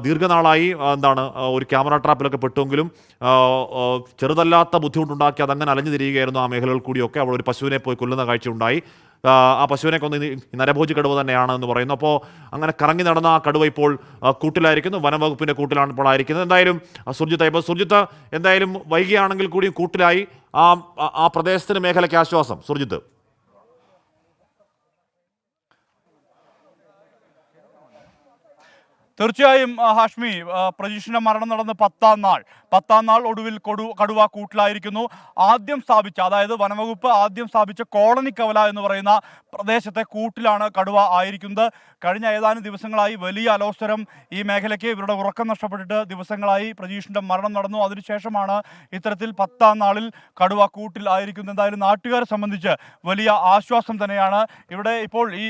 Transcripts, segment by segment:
ദീർഘനാളായി എന്താണ് ഒരു ക്യാമറ ട്രാപ്പിലൊക്കെ പെട്ടുവെങ്കിലും ചെറുതല്ലാത്ത ബുദ്ധിമുട്ടുണ്ടാക്കി അതങ്ങനെ അലഞ്ഞു തിരിയുകയായിരുന്നു ആ മേഖലകൾ കൂടിയൊക്കെ. അവൾ ഒരു പശുവിനെ പോയി കൊല്ലുന്ന കാഴ്ച ഉണ്ടായി ആ, പശുവിനെ കൊന്ന് നരഭോജി കടുവ തന്നെയാണ് എന്ന് പറയുന്നു. അപ്പോൾ അങ്ങനെ കറങ്ങി നടന്ന ആ കടുവ ഇപ്പോൾ കൂട്ടിലായിരിക്കുന്നു. വനംവകുപ്പിന്റെ കൂട്ടിലാണ് ഇപ്പോൾ ആയിരിക്കുന്നത്. എന്തായാലും സുർജിത്ത് ഇപ്പോൾ സുർജിത്ത് എന്തായാലും വൈകിയാണെങ്കിൽ കൂടിയും കൂട്ടിലായി ആ- ആ പ്രദേശത്തിന് മേഖലയ്ക്ക് ആശ്വാസം. സുർജിത്ത്. തീർച്ചയായും ഹാഷ്മി പ്രജീഷിന്റെ മരണം നടന്ന് പത്താം നാൾ. പത്താം നാൾ ഒടുവിൽ കൊടു കടുവ കൂട്ടിലായിരിക്കുന്നു. ആദ്യം സ്ഥാപിച്ച അതായത് വനവകുപ്പ് ആദ്യം സ്ഥാപിച്ച കോളനി കവല എന്ന് പറയുന്ന പ്രദേശത്തെ കൂട്ടിലാണ് കടുവ ആയിരിക്കുന്നത്. കഴിഞ്ഞ ഏതാനും ദിവസങ്ങളായി വലിയ അലോസരം ഈ മേഖലയ്ക്ക് ഇവരുടെ ഉറക്കം നഷ്ടപ്പെട്ടിട്ട് ദിവസങ്ങളായി പ്രജീഷിന്റെ മരണം നടന്നു. അതിനുശേഷമാണ് ഇത്തരത്തിൽ പത്താം നാളിൽ കടുവ കൂട്ടിൽ ആയിരിക്കുന്നത്. എന്തായാലും നാട്ടുകാരെ സംബന്ധിച്ച് വലിയ ആശ്വാസം തന്നെയാണ്. ഇവിടെ ഇപ്പോൾ ഈ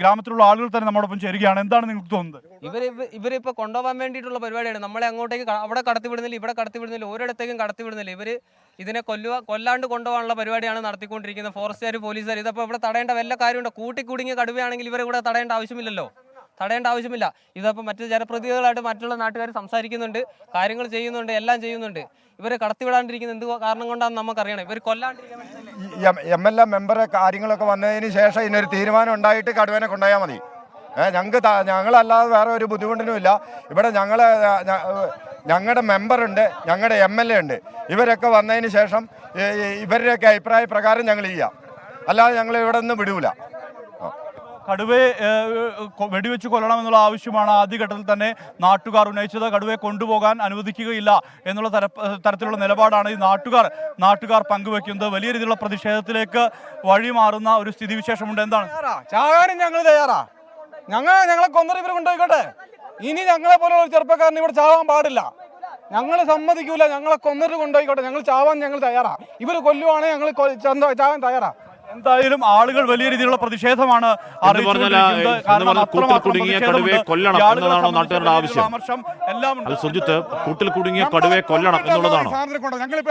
ഗ്രാമത്തിലുള്ള ആളുകൾ തന്നെ നമ്മോടൊപ്പം ചേരുകയാണ്. എന്താണ് നിങ്ങൾക്ക് തോന്നുന്നത്? ഇവർ ഇവരിപ്പോൾ ഇവരിപ്പോ കൊണ്ടുപോകാൻ വേണ്ടിയിട്ടുള്ള പരിപാടിയാണ്. നമ്മളെ അങ്ങോട്ടേക്ക് അവിടെ കടത്തിവിടുന്നില്ല ഇവിടെ കടത്തിവിടുന്നില്ല ഒരിടത്തേക്കും കടത്തിവിടുന്നില്ല. ഇവർ ഇതിനെ കൊല്ലുക കൊല്ലാണ്ട് കൊണ്ടുപോകാനുള്ള പരിപാടിയാണ് നടത്തിക്കൊണ്ടിരിക്കുന്നത്. ഫോറസ്റ്റുകാർ പോലീസുകാർ ഇതപ്പോൾ ഇവിടെ തടയേണ്ട വല്ല കാര്യമുണ്ടോ? കൂട്ടിക്കുടുങ്ങിയ കടുവയാണെങ്കിൽ ഇവരെ ഇവിടെ തടയേണ്ട ആവശ്യമില്ലല്ലോ? തടയേണ്ട ആവശ്യമില്ല. ഇതപ്പോൾ മറ്റ് ജനപ്രതിനിധികളായിട്ട് മറ്റുള്ള നാട്ടുകാർ സംസാരിക്കുന്നുണ്ട് കാര്യങ്ങൾ ചെയ്യുന്നുണ്ട് എല്ലാം ചെയ്യുന്നുണ്ട്. ഇവരെ കടത്തിവിടാണ്ടിരിക്കുന്ന എന്ത് കാരണം കൊണ്ടാണെന്ന് നമുക്കറിയണം. ഇവർ കൊല്ലാണ്ടിരിക്കാൻ? എം എൽ എ മെമ്പറെ കാര്യങ്ങളൊക്കെ വന്നതിന് ശേഷം ഇതിനൊരു തീരുമാനം ഉണ്ടായിട്ട് കടുവനെ കൊണ്ടുപോയാൽ മതി. ഞങ്ങൾക്ക് ഞങ്ങളല്ലാതെ വേറെ ഒരു ബുദ്ധിമുട്ടിനുമില്ല. ഇവിടെ ഞങ്ങൾ ഞങ്ങളുടെ മെമ്പറുണ്ട് ഞങ്ങളുടെ എം എൽ എ ഉണ്ട്. ഇവരൊക്കെ വന്നതിന് ശേഷം ഇവരുടെയൊക്കെ അഭിപ്രായ പ്രകാരം ഞങ്ങൾ ചെയ്യാം. അല്ലാതെ ഞങ്ങൾ ഇവിടെ നിന്ന് വിടൂല. കടുവയെ വെടിവെച്ച് കൊല്ലണമെന്നുള്ള ആവശ്യമാണ് ആദ്യഘട്ടത്തിൽ തന്നെ നാട്ടുകാർ ഉന്നയിച്ചത്. കടുവയെ കൊണ്ടുപോകാൻ അനുവദിക്കുകയില്ല എന്നുള്ള തരത്തിലുള്ള നിലപാടാണ് ഈ നാട്ടുകാർ. നാട്ടുകാർ പങ്കുവെക്കുന്നത് വലിയ രീതിയിലുള്ള പ്രതിഷേധത്തിലേക്ക് വഴിമാറുന്ന ഒരു സ്ഥിതിവിശേഷമുണ്ട്. എന്താണ്? ചാകാനും ഞങ്ങൾ തയ്യാറാ. ഞങ്ങൾ ഞങ്ങളെ കൊന്നറിവർ കൊണ്ടുപോയിക്കോട്ടെ. ഇനി ഞങ്ങളെ പോലെ ഒരു ചെറുപ്പക്കാരന് ഇവിടെ ചാവാൻ പാടില്ല. ഞങ്ങൾ സമ്മതിക്കൂല. ഞങ്ങളെ കൊന്നിട്ട് കൊണ്ടുപോയിക്കോട്ടെ. ഞങ്ങൾ ചാവാൻ ഞങ്ങൾ തയ്യാറാ. ഇവർ കൊല്ലുവാണെങ്കിൽ ഞങ്ങൾ ചാവാൻ തയ്യാറാ. എന്തായാലും ആളുകൾ വലിയ രീതിയിലുള്ള പ്രതിഷേധമാണ് കൂട്ടിൽ കുടുങ്ങിയ. കടുവയെ കൊല്ലണം എന്നുള്ളതാണോ? ഞങ്ങളിപ്പോ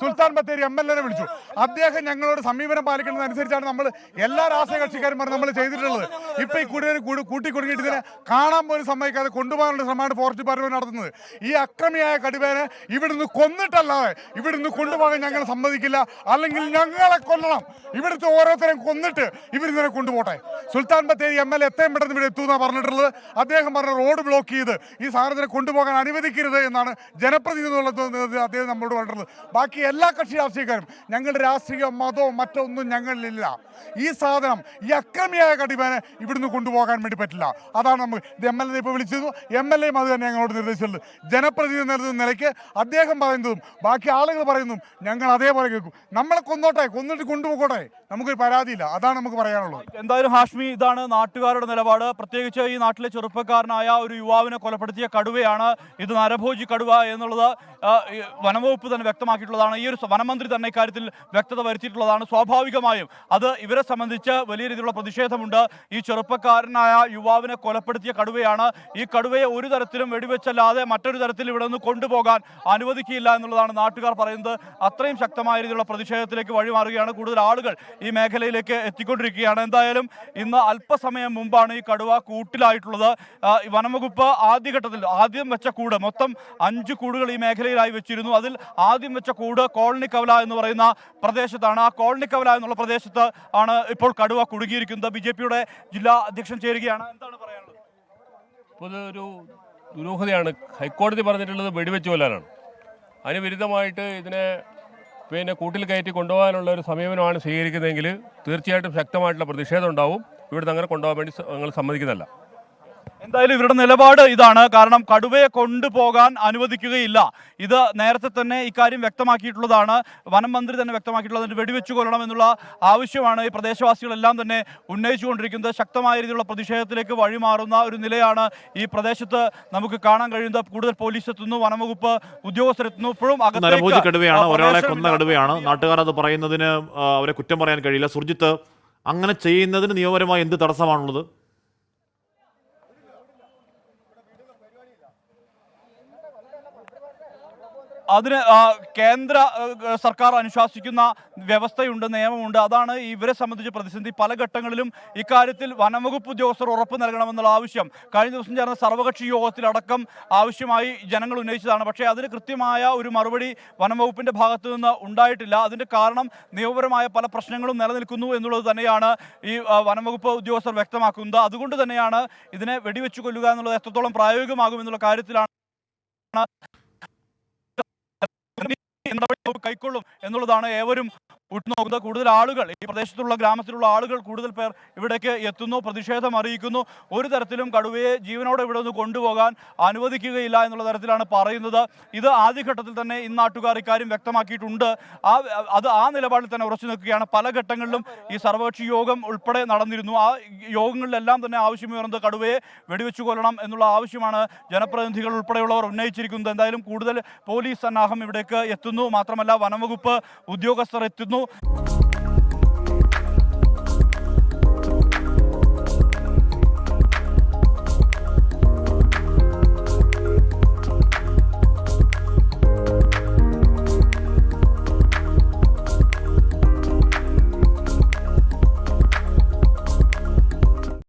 സുൽത്താൻ ബത്തേരി എം എൽ എനെ വിളിച്ചു. അദ്ദേഹം ഞങ്ങളോട് സമീപനം പാലിക്കുന്നതനുസരിച്ചാണ് നമ്മൾ എല്ലാ രാഷ്ട്രീയ കക്ഷിക്കാരും നമ്മൾ ചെയ്തിട്ടുള്ളത്. ഇപ്പൊ ഈ കൂടുതൽ കൂട്ടി കുടുങ്ങിയിട്ട് ഇതിനെ കാണാൻ പോലും സമ്മതിക്കാതെ കൊണ്ടുപോകാനുള്ള ശ്രമമാണ് ഫോറസ്റ്റ് ഡിപ്പാർട്ട്മെന്റ് നടത്തുന്നത്. ഈ അക്രമിയായ കടുവേനെ ഇവിടുന്ന് കൊന്നിട്ടല്ലാതെ ഇവിടുന്ന് കൊണ്ടുപോകാൻ ഞങ്ങൾ സമ്മതിക്കില്ല. അല്ലെങ്കിൽ ഞങ്ങളെ കൊല്ലണം. ഇവിടുത്തെ ഓരോരുത്തരെയും കൊന്നിട്ട് ഇവരിതിനെ കൊണ്ടുപോട്ടെ. Sultan Bathery M L A എത്രയും പെട്ടെന്ന് ഇവിടെ എത്തുമെന്നാണ് പറഞ്ഞിട്ടുള്ളത്. അദ്ദേഹം പറഞ്ഞ റോഡ് ബ്ലോക്ക് ചെയ്ത് ഈ സാധനത്തിനെ കൊണ്ടുപോകാൻ അനുവദിക്കരുത് എന്നാണ് ജനപ്രതിനിധി എന്നുള്ളത് അദ്ദേഹം നമ്മളോട് പറഞ്ഞിട്ടുള്ളത്. ബാക്കി എല്ലാ കക്ഷി രാഷ്ട്രീയക്കാരും ഞങ്ങളുടെ രാഷ്ട്രീയ മതവും മറ്റൊന്നും ഞങ്ങളിലില്ല. ഈ സാധനം ഈ അക്രമിയായ കടിമേനെ ഇവിടുന്ന് കൊണ്ടുപോകാൻ വേണ്ടി പറ്റില്ല. അതാണ് നമ്മൾ ഇത് എം എൽ എ ഇപ്പോൾ വിളിച്ചിരുന്നു. എം എൽ എയും അത് തന്നെ ഞങ്ങളോട് നിർദ്ദേശിച്ചിട്ടുണ്ട്. ജനപ്രതിനിധി നിലയ്ക്ക് അദ്ദേഹം പറയുന്നതും ബാക്കി ആളുകൾ പറയുന്നതും ഞങ്ങൾ അതേപോലെ കേൾക്കും. നമ്മളെ കൊന്നോട്ടെ കൊന്നിട്ട് കൊണ്ടുപോകട്ടെ നമുക്ക് പരാതിയില്ല. അതാണ് നമുക്ക് പറയാനുള്ളത്. എന്തായാലും ഹാഷ്മി ഇതാണ് നാട്ടുകാരുടെ നിലപാട്. പ്രത്യേകിച്ച് ഈ നാട്ടിലെ ചെറുപ്പക്കാരനായ ഒരു യുവാവിനെ കൊലപ്പെടുത്തിയ കടുവയാണ് ഇത് നരഭോജി കടുവ എന്നുള്ളത്. വനംവകുപ്പ് തന്നെ വ്യക്തമാക്കിയിട്ടുള്ളതാണ്. ഈ ഒരു വനമന്ത്രി തന്നെ ഇക്കാര്യത്തിൽ വ്യക്തത വരുത്തിയിട്ടുള്ളതാണ്. സ്വാഭാവികമായും അത് ഇവരെ സംബന്ധിച്ച് വലിയ രീതിയിലുള്ള പ്രതിഷേധമുണ്ട്. ഈ ചെറുപ്പക്കാരനായ യുവാവിനെ കൊലപ്പെടുത്തിയ കടുവയാണ്. ഈ കടുവയെ ഒരു തരത്തിലും വെടിവെച്ചല്ലാതെ മറ്റൊരു തരത്തിൽ ഇവിടെ നിന്ന് കൊണ്ടുപോകാൻ അനുവദിക്കില്ല എന്നുള്ളതാണ് നാട്ടുകാർ പറയുന്നത്. അത്രയും ശക്തമായ രീതിയിലുള്ള പ്രതിഷേധത്തിലേക്ക് വഴിമാറുകയാണ്. കൂടുതൽ ആളുകൾ ഈ മേഖലയിലേക്ക് എത്തിക്കൊണ്ടിരിക്കുകയാണ്. എന്തായാലും ഇന്ന് അല്പസമയം മുമ്പാണ് ഈ കടുവ കൂട്ടിലായിട്ടുള്ളത്. വനംവകുപ്പ് ആദ്യഘട്ടത്തിൽ ആദ്യം വെച്ച കൂട് മൊത്തം അഞ്ച് കൂടുകൾ ഈ മേഖലയിലായി വെച്ചിരുന്നു. അതിൽ ആദ്യം വെച്ച കൂട് കോളനി കവല എന്ന് പറയുന്ന പ്രദേശത്താണ്. ആ കോളനി കവല എന്നുള്ള പ്രദേശത്ത് ആണ് ഇപ്പോൾ കടുവ കുടുങ്ങിയിരിക്കുന്നത്. ബി ജെ പിയുടെ ജില്ലാ അധ്യക്ഷൻ ചേരുകയാണ്. എന്താണ് പറയാനുള്ളത്? ഇതൊരു ദുരൂഹതയാണ്. ഹൈക്കോടതി പറഞ്ഞിട്ടുള്ളത് വെടിവെച്ച് കൊല്ലാനാണ്. അതിന് വിരുദ്ധമായിട്ട് ഇതിനെ പിന്നെ കൂട്ടിൽ കയറ്റി കൊണ്ടുപോകാനുള്ള ഒരു സമീപനമാണ് സ്വീകരിക്കുന്നതെങ്കിൽ തീർച്ചയായിട്ടും ശക്തമായിട്ടുള്ള പ്രതിഷേധം ഉണ്ടാവും. ഇവിടുന്ന് അങ്ങനെ കൊണ്ടുപോകാൻ വേണ്ടി ഞങ്ങൾ സമ്മതിക്കുന്നതല്ല. എന്തായാലും ഇവരുടെ നിലപാട് ഇതാണ്. കാരണം കടുവയെ കൊണ്ടുപോകാൻ അനുവദിക്കുകയില്ല. ഇത് നേരത്തെ തന്നെ ഇക്കാര്യം വ്യക്തമാക്കിയിട്ടുള്ളതാണ്. വനം മന്ത്രി തന്നെ വ്യക്തമാക്കിയിട്ടുള്ളത്. വെടിവെച്ചു കൊല്ലണം എന്നുള്ള ആവശ്യമാണ് ഈ പ്രദേശവാസികളെല്ലാം തന്നെ ഉന്നയിച്ചുകൊണ്ടിരിക്കുന്നത്. ശക്തമായ രീതിയിലുള്ള പ്രതിഷേധത്തിലേക്ക് വഴിമാറുന്ന ഒരു നിലയാണ് ഈ പ്രദേശത്ത് നമുക്ക് കാണാൻ കഴിയുന്നത്. കൂടുതൽ പോലീസ് എത്തുന്നു വനംവകുപ്പ് ഉദ്യോഗസ്ഥരെത്തുന്നു ഇപ്പോഴും നരഭോജി കടുവയാണ്. ഒരാളെ കൊന്ന കടുവയാണ്. നാട്ടുകാർ അത് പറയുന്നതിന് അവരെ കുറ്റം പറയാൻ കഴിയില്ല. സുർജിത്ത് അങ്ങനെ ചെയ്യുന്നതിന് നിയമപരമായി എന്ത് തടസ്സമാണുള്ളത്? അതിന് കേന്ദ്ര സർക്കാർ അനുശാസിക്കുന്ന വ്യവസ്ഥയുണ്ട് നിയമമുണ്ട്. അതാണ് ഇവരെ സംബന്ധിച്ച് പ്രതിസന്ധി. പല ഘട്ടങ്ങളിലും ഇക്കാര്യത്തിൽ വനംവകുപ്പ് ഉദ്യോഗസ്ഥർ ഉറപ്പ് നൽകണമെന്നുള്ള ആവശ്യം. കഴിഞ്ഞ ദിവസം ചേർന്ന സർവകക്ഷി യോഗത്തിലടക്കം ആവശ്യമായി ജനങ്ങൾ ഉന്നയിച്ചതാണ്. പക്ഷേ അതിന് കൃത്യമായ ഒരു മറുപടി വനംവകുപ്പിന്റെ ഭാഗത്തു നിന്ന് ഉണ്ടായിട്ടില്ല. അതിന്റെ കാരണം നിയമപരമായ പല പ്രശ്നങ്ങളും നിലനിൽക്കുന്നു എന്നുള്ളത് തന്നെയാണ് ഈ വനംവകുപ്പ് ഉദ്യോഗസ്ഥർ വ്യക്തമാക്കുന്നത്. അതുകൊണ്ട് തന്നെയാണ് ഇതിനെ വെടിവെച്ച് കൊല്ലുക എന്നുള്ളത് എത്രത്തോളം പ്രായോഗികമാകും എന്നുള്ള കാര്യത്തിലാണ് നടപടി കൈക്കൊള്ളും എന്നുള്ളതാണ് ഏവരും ഉറ്റുനോക്കുന്നത്. കൂടുതൽ ആളുകൾ ഈ പ്രദേശത്തുള്ള ഗ്രാമത്തിലുള്ള ആളുകൾ കൂടുതൽ പേർ ഇവിടേക്ക് എത്തുന്നു പ്രതിഷേധം അറിയിക്കുന്നു. ഒരു തരത്തിലും കടുവയെ ജീവനോടെ ഇവിടെ നിന്ന് കൊണ്ടുപോകാൻ അനുവദിക്കുകയില്ല എന്നുള്ള തരത്തിലാണ് പറയുന്നത്. ഇത് ആദ്യഘട്ടത്തിൽ തന്നെ ഈ നാട്ടുകാർ ഇക്കാര്യം വ്യക്തമാക്കിയിട്ടുണ്ട്. ആ അത് ആ നിലപാടിൽ തന്നെ ഉറച്ചു നിൽക്കുകയാണ്. പല ഘട്ടങ്ങളിലും ഈ സർവകക്ഷി യോഗം ഉൾപ്പെടെ നടന്നിരുന്നു. ആ യോഗങ്ങളിലെല്ലാം തന്നെ ആവശ്യമുയർന്നത് കടുവയെ വെടിവെച്ചു കൊല്ലണം എന്നുള്ള ആവശ്യമാണ് ജനപ്രതിനിധികൾ ഉൾപ്പെടെയുള്ളവർ ഉന്നയിച്ചിരിക്കുന്നത്. എന്തായാലും കൂടുതൽ പോലീസ് സന്നാഹം ഇവിടേക്ക് എത്തുന്നു. മാത്രമല്ല വനംവകുപ്പ് ഉദ്യോഗസ്ഥർ എത്തുന്നു.